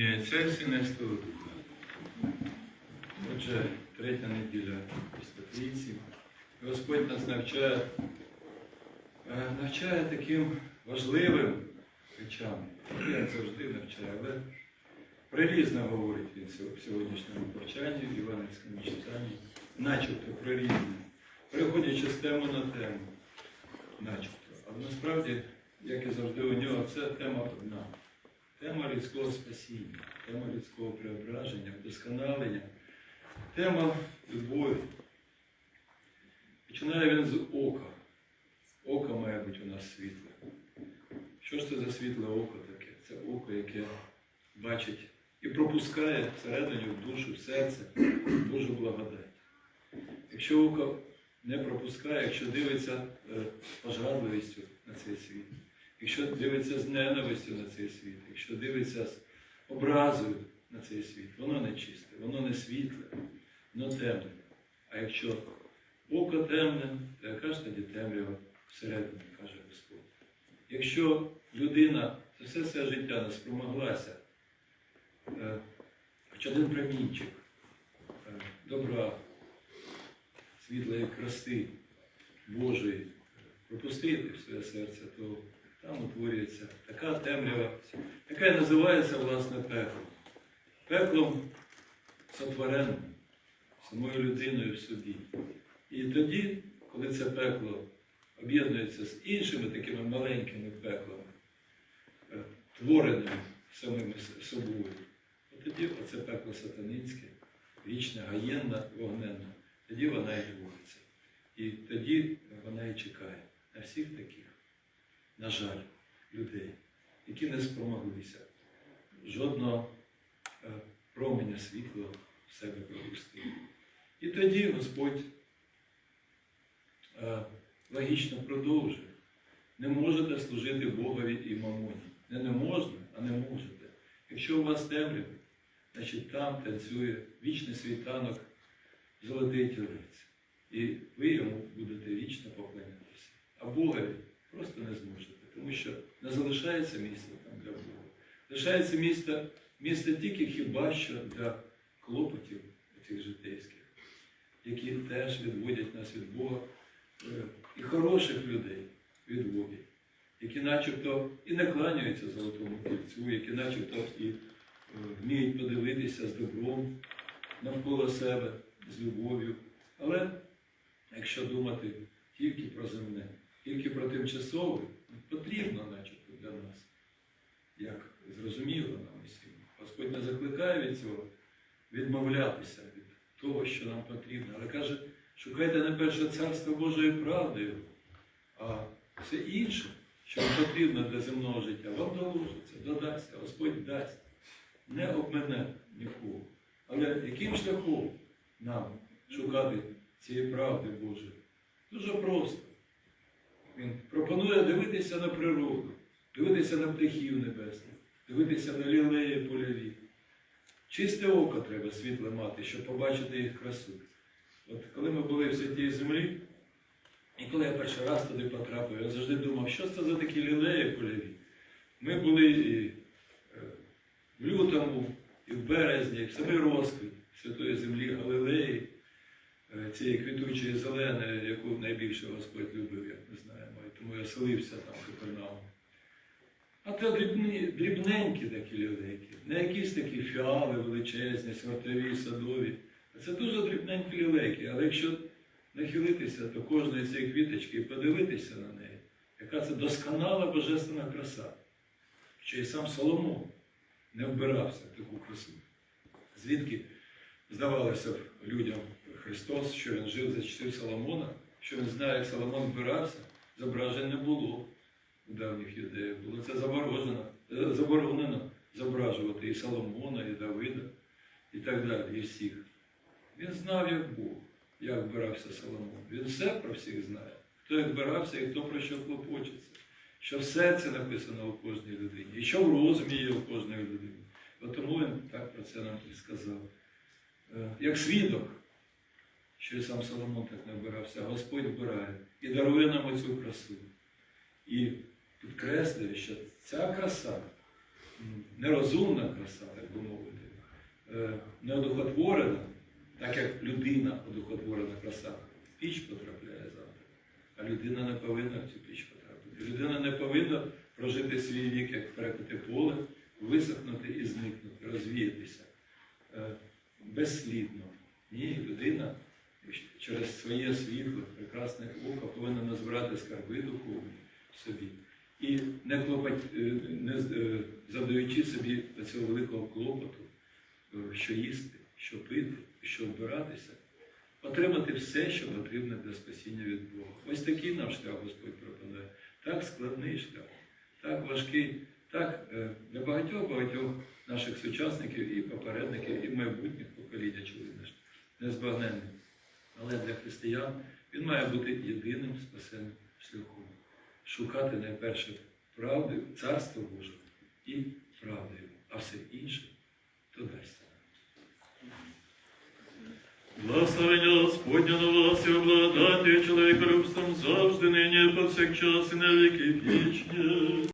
Це всі Духа. Отже, третя неділя після. Господь нас навчає, е, навчає таким важливим речам. Як завжди навчає, але прирізно говорить він в сьогоднішньому повчанні, в Іванівському читанні, начебто прирізно, переходячи з теми на тему. Начебто. Але насправді, як і завжди у нього, це тема одна. Тема людського спасіння, тема людського преображення, вдосконалення, тема любові. Починає він з ока. Око має бути у нас світле. Що ж це за світле око таке? Це око, яке бачить і пропускає всередині в душу, в серце Божу благодать. Якщо око не пропускає, якщо дивиться е, пожадливістю на цей світ, якщо дивиться з ненавистю на цей світ, якщо дивиться з образою на цей світ, воно не чисте, воно не світле, воно темне. А якщо око темне, то яка ж тоді темрява всередині, каже Господь. Якщо людина за все своє життя не спромоглася, е, хоч один промінчик е, добра, світлої краси Божої пропустити в своє серце, то там утворюється така темрява, яка і називається власне пеклом. Пеклом сотвореним самою людиною в собі. І тоді, коли це пекло об'єднується з іншими такими маленькими пеклами, е, твореними самими собою, от тоді оце пекло сатанинське, вічне, гаєнна, вогненна, тоді вона і твориться. І тоді вона і чекає на всіх таких, на жаль, людей, які не спромоглися жодного е, променя світла в себе пропустити. І тоді Господь е, логічно продовжує. Не можете служити Богові і мамоні. Не не можна, а не можете. Якщо у вас темрява, значить там танцює вічний світанок золотий тілець. І ви йому будете вічно поклонятися. А Богові просто не зможете, тому що не залишається місця там для Бога. Лишається місце, місце тільки хіба що для клопотів цих житейських, які теж відводять нас від Бога е, і хороших людей відводять, які начебто і не кланяються золотому кільцю, які начебто і е, вміють подивитися з добром навколо себе, з любов'ю. Але якщо думати тільки про земне, тільки про тимчасове, потрібно начебто для нас, як зрозуміло нам усім. Господь не закликає від цього відмовлятися від того, що нам потрібно, але каже, шукайте не перше царство Божої правди, а все інше, що вам потрібно для земного життя, вам доложиться, додасться, Господь дасть, не обмене нікого. Але яким шляхом нам шукати цієї правди Божої? Дуже просто. Він пропонує дивитися на природу, дивитися на птахів небесних, дивитися на лілеї польові. Чисте око треба світле мати, щоб побачити їх красу. От коли ми були в святій землі, і коли я перший раз туди потрапив, я завжди думав, що це за такі лілеї польові. Ми були і е, в лютому, і в березні, в самий розквіт святої землі Галилеї, цієї квітучої зеленої, яку найбільше Господь любив, як ми знаємо, і тому я селився там в Капернаумі. А то дрібні, дрібненькі такі лілейки, не якісь такі фіали величезні, свартові, садові. Це дуже дрібненькі лілейки, але якщо нахилитися до кожної цієї квіточки і подивитися на неї, яка це досконала божественна краса, що і сам Соломон не вбирався в таку красу. Звідки здавалося б людям Христос, що він жив за часів Соломона, що він знає, як Соломон вбирався, зображень не було у давніх юдеїв. Було це заборонено, е, заборонено зображувати і Соломона, і Давида, і так далі, і всіх. Він знав, як Бог, як вбирався Соломон. Він все про всіх знає. Хто як вбирався і хто про що клопочеться. Що в серці написано у кожній людині, і що в розумі є у кожної людини. Тому він так про це нам і сказав. Е, Як свідок, що і сам Соломон так не вбирався, Господь вбирає і дарує нам оцю красу. І підкреслює, що ця краса нерозумна краса, так би мовити, е, неодухотворена, так як людина одухотворена краса, в піч потрапляє завтра. А людина не повинна в цю піч потрапити. Людина не повинна прожити свій вік, як перекоти поле, висохнути і зникнути, розвіятися е, безслідно. Ні, людина через своє світло, прекрасне око повинна назбирати скарби духовні собі. І не, клопот, е, не е, собі цього великого клопоту, е, що їсти, що пити, що вбиратися, отримати все, що потрібно для спасіння від Бога. Ось такий нам шлях Господь пропонує. Так складний шлях, так важкий, так для багатьох-багатьох наших сучасників і попередників, і майбутніх поколінь, очевидно незбагненний. Але для християн він має бути єдиним спасенним шляхом. Шукати найперше правди, царство Боже і правди його, а все інше то дасться. Благословення Господня на вас і обладати чоловіка любством завжди, нині, повсякчас і на віки вічні.